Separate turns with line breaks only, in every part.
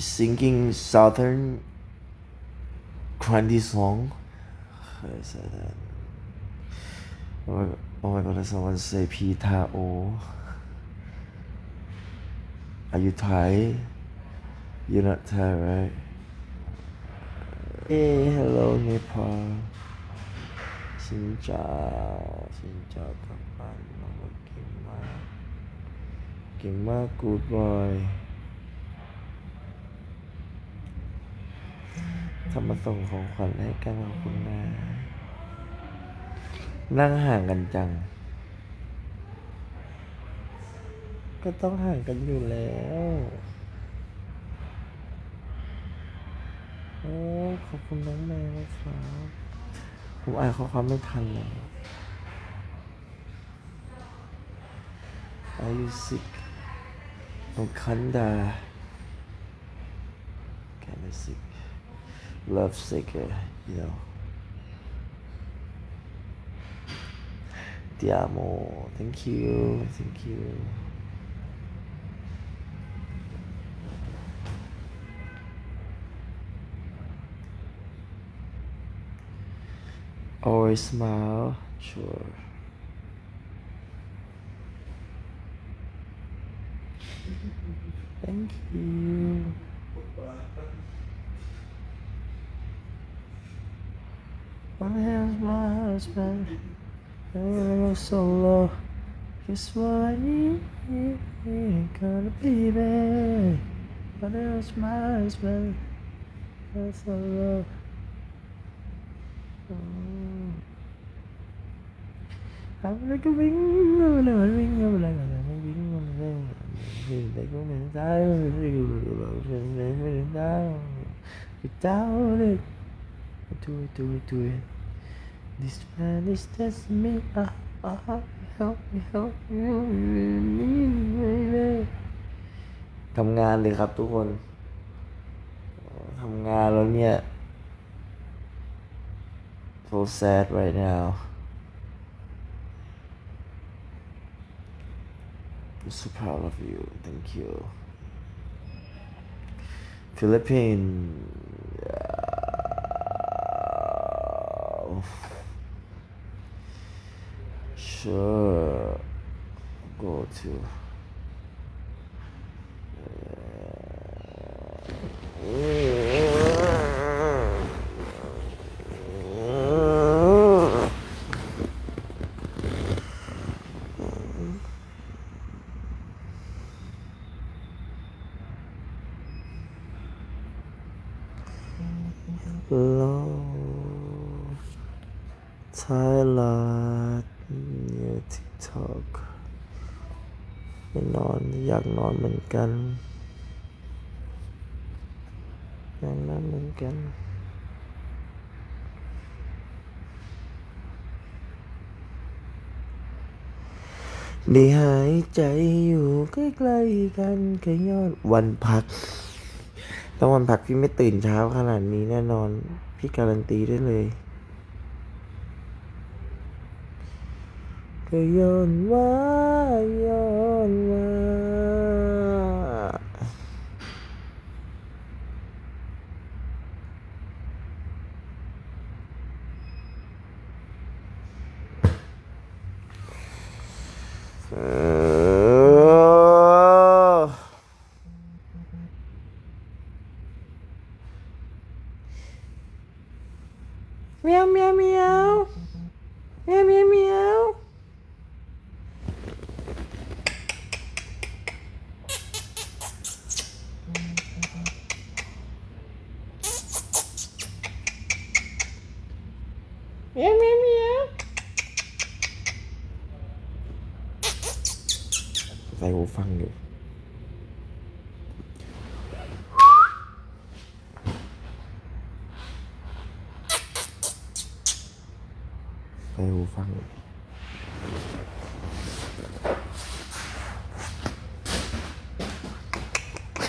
singing southern grungy song. I that. Oh my, oh my god, someone say Peter O. Are you Thai? You're not Thai, right? Hey, hello Nepal. Xin chào, xin chào các bạn. Kim good boy. บ้านน้องเก่งมาส่งของขวัญให้กันขอบคุณนะ นั่งห่างกันจัง ก็ต้องห่างกันอยู่แล้วโอ้ขอบคุณน้องแมวนะครับผมอ่านข้อความไม่ทันเลย Are you sick? I'm kinda kinda sick. Love sick, uh, you know. Ti amo. Thank you. Thank you. Always smile. Sure. Thank you. Where's my husband? Where's so low? Guess what I need. gonna believe it. Where's my husband? Where's so low? I'm like a wing of a wing of a wing of a wing. They go and die. Without it. Do it, do it, do it. This man is just me ah ah help me help me ทำงานเลยครับทุกคนทำงานแล้วเนี่ย so sad right now I'm so proud of you. Thank you. Philippines. Yeah. Sure. Go to. Hello, Thailand นอนอยากนอนเหมือนกันอยากนอนเหมือนกันได้หายใจอยู่ใกล้ๆกันแค่ยอดวันพักต้องวันพักพี่ไม่ตื่นเช้าขนาดนี้แน่นอน พี่การันตีได้เลย
Kayon wa, yon wa.
Meow meow meow
meow meow meow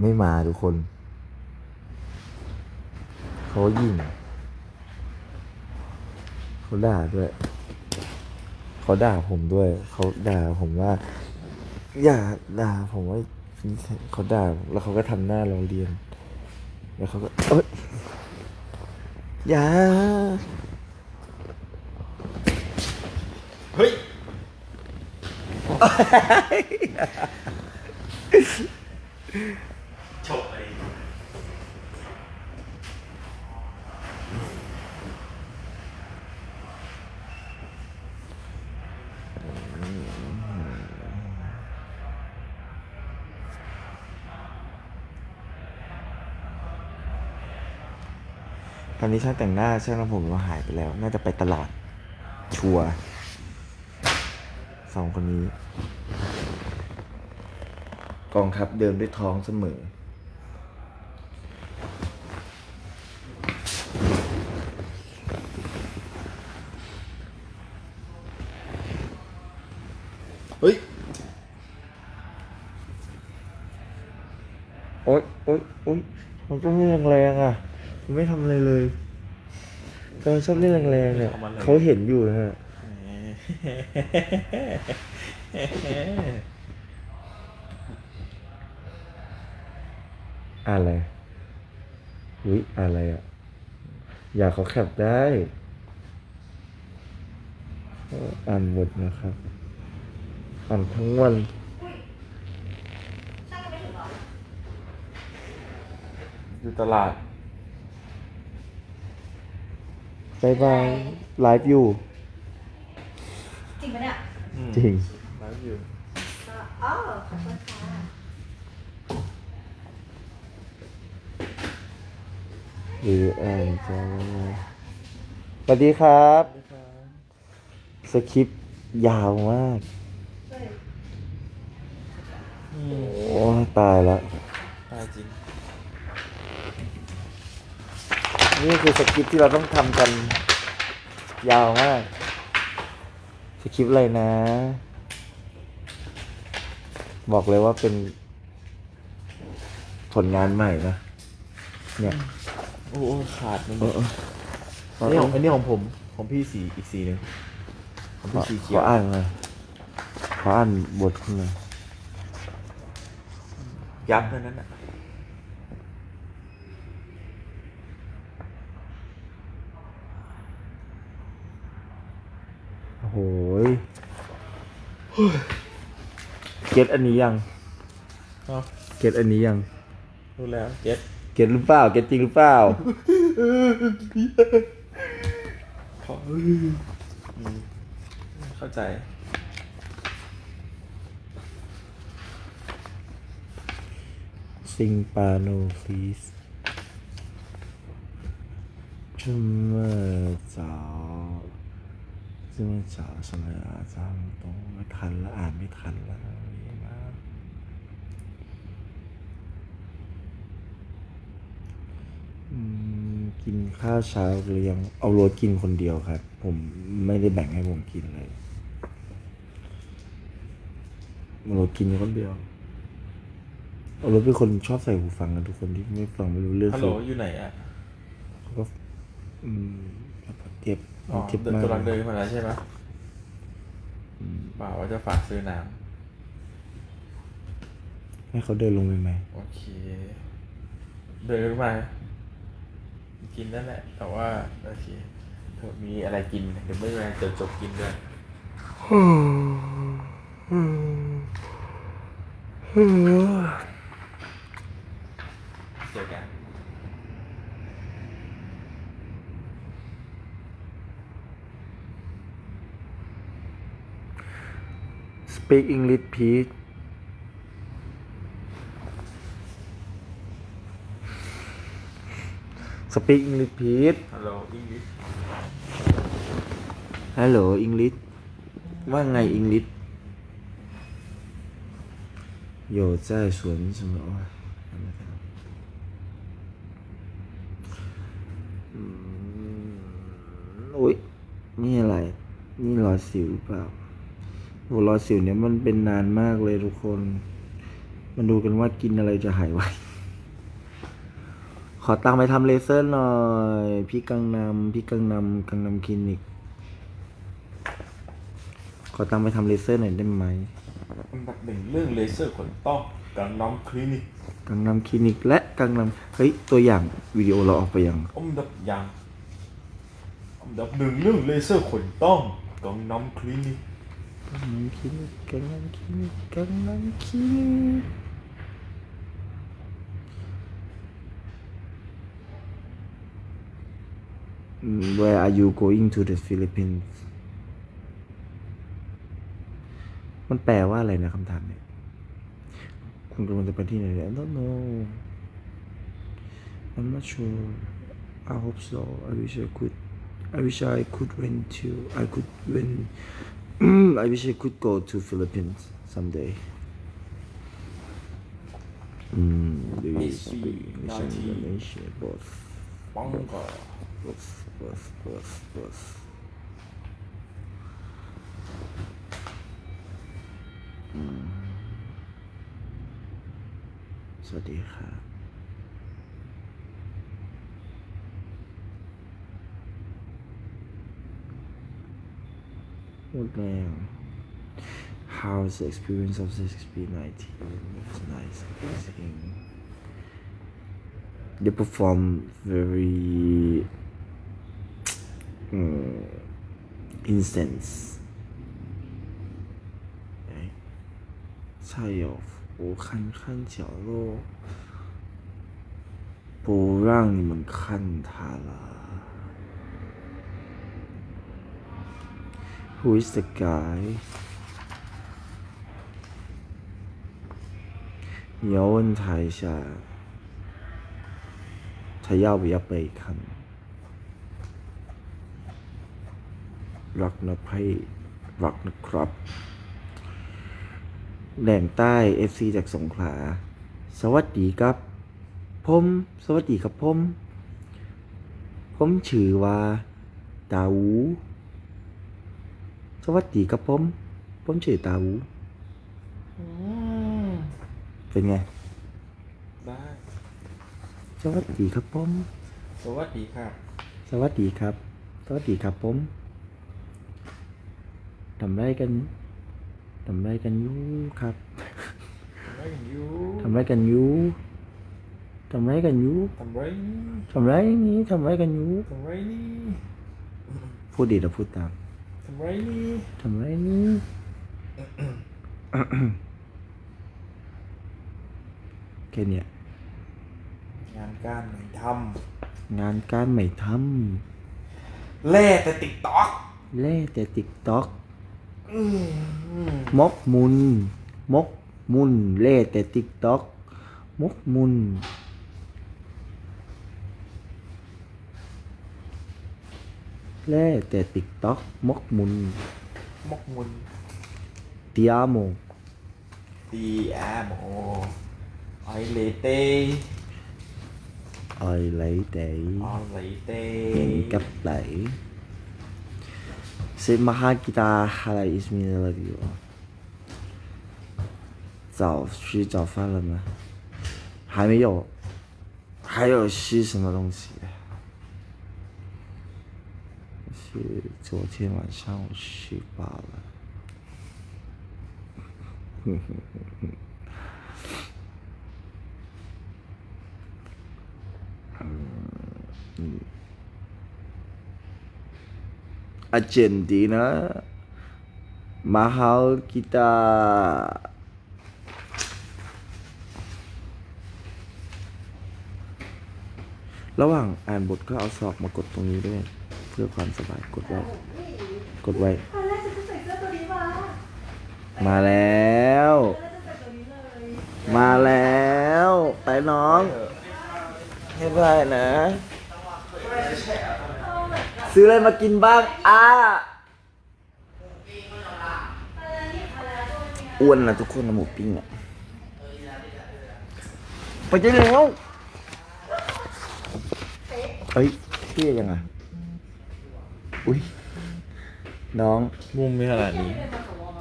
ไม่มาทุกคน เขายิงเขาด่าด้วย เขาด่าผมด้วย เขาด่าผมว่า อย่าด่าผมว่าเขาด่าแล้วเขาก็ทำหน้าเราเรียน แล้วเขาก็เอ้ยอย่า
เฮ้ย ฉบเลย
ตอนนี้ช่างแต่งหน้าช่างทำผมเราหายไปแล้ว น่าจะไปตลาด ชัวสองคนนี้ กองทัพเดินด้วยท้องเสมอ
เฮ้ย
โอ๊ยโอ๊ยโอ๊ยมันต้องเล่นแรงๆอะ มันไม่ทำอะไรเลยแต่มัน ชอบเล่นแรงๆเนี่ย
เอามันเลย
เขาเห็นอยู่นะฮะอะไรอุ้ยอะไรอะ อยากเขาแคปได้เอออ่านบทนะครับ อ่านทั้งวัน
อยู่ตลาด
บายบาย ไลฟ์อยู่
จริงปะเนี่ย
จริง
ไลฟ์อยู่
อ๋อขอบคุณค่ะ
หรืออ่านจะสวัสดีครับ สคริปต์ยาวมาก
เฮ้ย
โอ้ยตายละ
ตายจริง
นี่คือสคริปต์ที่เราต้องทำกัน ยาวมากสคริปต์อะไรนะ บอกเลยว่าเป็นผลงานใหม่นะ เนี่ย
โอ้โหขาดมัน
เออเออ
อันนี้ของอันนี้ของผม ของพี่สีอีกสีหนึ่งของ
ขอ
พี่สีเขี
ข
ย
อ
ว
อ่านหน่อยขออ่านบทคุณหน่อย
ยับนั่นน่ะ
โอ้โหย เก็ตอันนี้ยัง
เนาะ
เก็ตอันนี้ยัง
รู้แล้วเจ็ด
เก็ตหรือเปล่า เก็ตจริงหรือเปล่า
ขออืมเข้าใจ
ซิงปาโนฟีส ซึ่งมันสาวสมัยอาจารย์ตรงทันแล้วอ่านไม่ทันแล้วนี่นะกินข้าวเช้าเรืยังเอารถกินคนเดียวครับ ผมไม่ได้แบ่งให้ผมกินเลยเอารถกินคนเดียวเอารถเป็นคนชอบใส่หูฟังกันทุกคนที่ไม่ฟังไม่รู้เรื่อง
ฮัลโหลอยู่ไหนอะ
ก็อืม
อ๋อ
เจ็บ
เดิน
มาก
กำลังเดินมาแล้วใช่ไหมบ่าวว่าจะฝากซื้อน้
ให้เขาเดินลงไปไหมำ
โอเค เดินขึ้นมากินนั่นแหละ แต่ว่าโอเคเธอมีอะไรกินเดี๋ยวไม่เป็นไรเดี๋ยวจบกินด้วยเจอกัน
Speak English please สปีกอังกฤษพี
ท Hello English
ฮัลโหลอังกฤษว่าไงอังกฤษอยู่在สวนสมอโอ้ยนี่อะไร นี่รอยสิวเปล่า โหรอยสิวเนี่ยมันเป็นนานมากเลยทุกคน มันดูกันว่ากินอะไรจะหายไว ขอตังค์ไปทำเลเซอร์หน่อย พี่กังนำพี่กังนำกังนำคลินิก ขอตังค์ไปทำเลเซอร์หน่อยได้ไหม
อันดับหนึ่งเรื่องเลเซอร์ขนต้องกังน้ำคลินิก
กังนำคลินิกและกังนำเฮ้ย ตัวอย่างวิดีโอเราออกไปยัง
อันดับยังอันดับหนึ่งเรื่องเลเซอร์ขนต้องกังน้ำคลินิก
กังนำคลินิกกังนำคลินิกกังนำคลินิก Mm, Where are you going to the Philippines มันแปลว่าอะไรนะคำถามเนี่ยคุณกำลังจะไปที่ไหนเนี่ย I don't know I'm not sure I hope so I wish I could I wish I could went to I could win I wish I could go to Philippines someday อืมดี
Miss V
ไม่ใช่ไม่ใช่บอส
ปังก็
bus, bus, bus, bus. อืมสวัสดีครับ Well, damn. How is the experience of this B nineteen? It's nice. Amazing. They perform very mm, instance. Okay. 菜有福，看看角落，不让你们看他了。Who is the guy？你要问他一下，他要不要被看？รักนะพี่รักนะครับแหล่งใต้ FC จากสงขลา สวัสดีครับ ผม สวัสดีครับผม ผมชื่อว่าตาอูส วัสดีครับผม ผมชื่อตาอู
อืม
เป็นไง
ได้
สวัสดีครับผม
สวัสดีครับ
สวัสดีครับ สวัสดีครับผมทำไรกันทำไรกันอยูครับ
ทำไรกันอยู่
ทำไรกันอยูทำไรกันอยู
ทำไรนี่
ทำไรนี้ทำไรกันอยู
ทำไรนี่
พูดดีแล้วพูดตาม
ทำไรนี่
ทำไรนี้แค่เนี้ย
งานการไม่ท
งานการไม่ทำ
แล่แต่ติ๊กต็อกำ
เล่แต่ติ๊กต็อกมกมุน มกมุนเล่แต่ติ๊กต็อกมกมุน
leh te tiktok
mok mun mok mun ti amo ti amo ai lê tê ai lấy tê ai lấy tê Nhân cấp lấy Sẽ maha kita hala ismi I love you 早吃早饭了吗？还没有，还有吃什么东西？是昨天晚上我吃饱了。Argentina mahal kita ระหว่างอ่านบทก็เอาศอกมากดตรงนี้ด้วย เ พื่อความสบายกดไว้กดไว้
ตอนแรกฉันจะใส่เสื้อตัวนี้มา
มาแล้ว
ตอนแรกจะใส่ตัวนี้เลย
มาแล้ว ไปน้องให้ได้นะซื้ออะไรมากินบ้างอ่าอ้วนนะทุกคนนะหมูปิ้งอะไปได้แล้วเอ้ยเที่ยยังไง อุ้ยน้อง
มุมไม่ขนาดนี้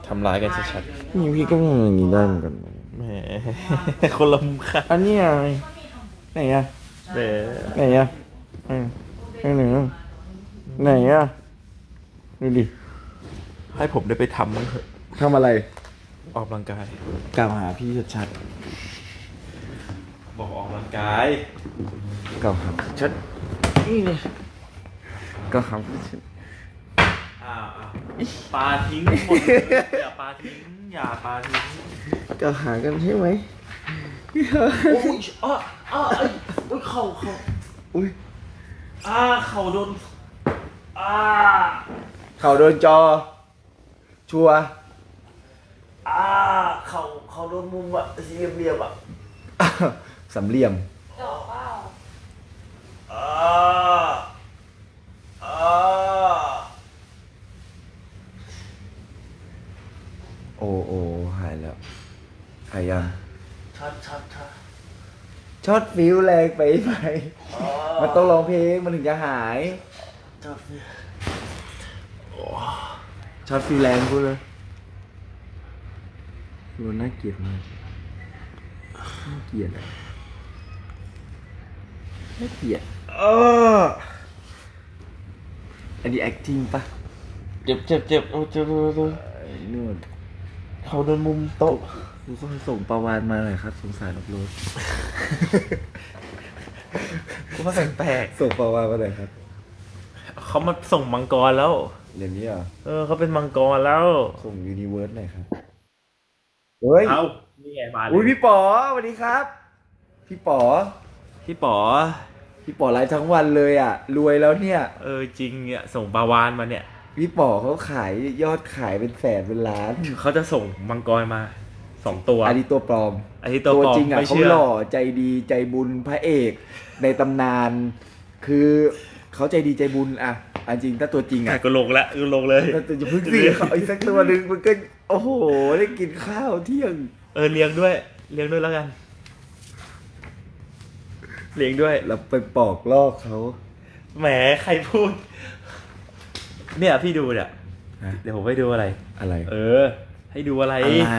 ทำร้ายกันชัด
นี่พี่ก็ทำอย่างนี้ได้เหมือนกัน
ๆแหม คนละมุมค่ะ
อันนี้อะไรไหนอะ
แหม
ไหนอะอืมไหนไหนอะไหนอะดูดิ
ให้ผมได้ไปทำมั้งเถอะ
ทำอะไร
ออกกำลังกาย
กล่าวหาพี่ชัด
บอกออกกำลังกาย
ๆกล่าวหาชัดนี่เนี่ยกล่าวหาพี่ชัด
อ้าวอ้าว ปลาทิ้งหมดเลยอย่าปลาทิ้งอย่าปลาทิ้ง
กล่าวหากันใช่ไหม
โอ้ยอ้าอ้าเอ้ยโอ้ยเข่าเข่า
อุ้ย
อ้าเข่าโดนอ้า
เข่าโดนจอ ชัวร์
อ้าเข่าเข่าโดนมุมอะสี่เหลี่ยมๆอะ
สำเหลี่ยม
ดอกเปล่า
อ้าอ้า
โอ้โอ้หายแล้ว หายยัง
ชัดชัดชัด
ช็อตฟิวแรงไปไหมมันต้องร้องเพลงมันถึงจะหาย
ชัด
ช็อตฟิวแรงพูดเลยมันน่าเกลียดมากน่าเกลียดอะน่าเกลียดเอออันนี้ acting ปะ
เจ็บเจ็บเจ็บโอ้เจ็บเจ็บเจ็บ
ไอ้นู่น
เขาโดนมุมโต๊ะ
กูก็ส่งประวานมาหน่อยครับ สงสารรถรถ
กูว่าแปลก
ส่งประวานมาหน่อยครับ
ๆเขามาส่งมังกรแล้ว
เดี๋ยวนี้เหรอ
เออเขาเป็นมังกรแล้ว
ส่งยูนิเวิร์สหน่อยครับเฮ้ย
เอานี่ไงมาเลย
อุ้ยพี่ป๋อสวัสดีครับ พี่ป๋อ
พี่ป๋อ
พี่ป๋อไลฟ์ทั้งวันเลยอะ รวยแล้วเนี่ย
เออจริงเนี่ยส่งปลาวานมาเนี่ย
พี่ป๋อเขาขายยอดขายเป็นแสนเป็นล้าน
เขาจะส่งมังกรมา สองตัว
อันนี้ตัวปลอม
อันนี้ตัวปลอม
จริงอะ
ไม่
เขา
เชื่อ
หล่อใจดีใจบุญพระเอกในตำนาน คือเขาใจดีใจบุญอะอันจริงถ้าตัวจริง
อะ
อะ
ก็ลงละก็ลงเลย
แต่จะพึ่งสิเขาอีกสักตัวหนึ่งมันก็โอ้โห ได้กินข้าวเที่ยง
เออเลี้ยงด้วยเลี้ยงด้วยแล้วกันเลี้ยงด้วย
เราไปปอกลอกเขา
แหมใครพูด เนี่ยพี่ดูเนี่ย
ฮะ
เดี๋ยวผมให้ดูอะไร
อะไร
เออ ให้ดูอะไร
อะไร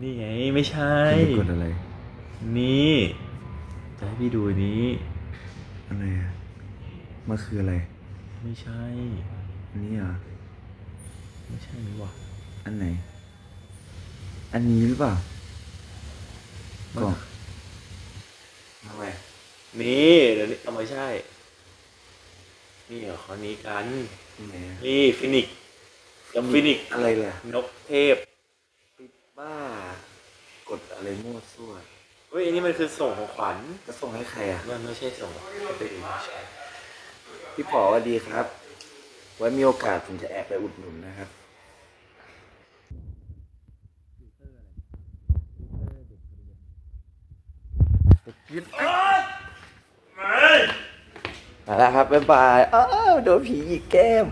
นี่ไงไม่ใช่
คุณไปกดอะไร
นี่ จะให้พี่ดูอันนี้
อะไรอะมันคืออะไร
ไม่ใช่
อันนี้เหรอ
ไม่ใช่นี่ว่ะ
อันไหน อันนี้หรือเปล่า
มัน
กล่องทำไม
นี่เดี๋ยวนี้เอาไม่ใช่ นี่เหรอข้อนี้กัน
ที่ไหนอะ
นี่ฟินิกซ์กับฟินิกซ์
อะไรล่ะ
นกเทพ
ปิดบ้า กดอะไรมั่วซั่ว
เฮ้ยอันนี้มันคือส่งของขวัญ
จะส่งให้ใครอะ
มันไม่ใช่ส่งให้ตัวเองไม่ใช่
พี่ป๋อสวัสดีครับ ไว้มีโอกาสผมจะแอบไปอุดหนุนนะครับมาแล้วครับบ๊ายบายอ้าวโดนผีหยิกแก้ม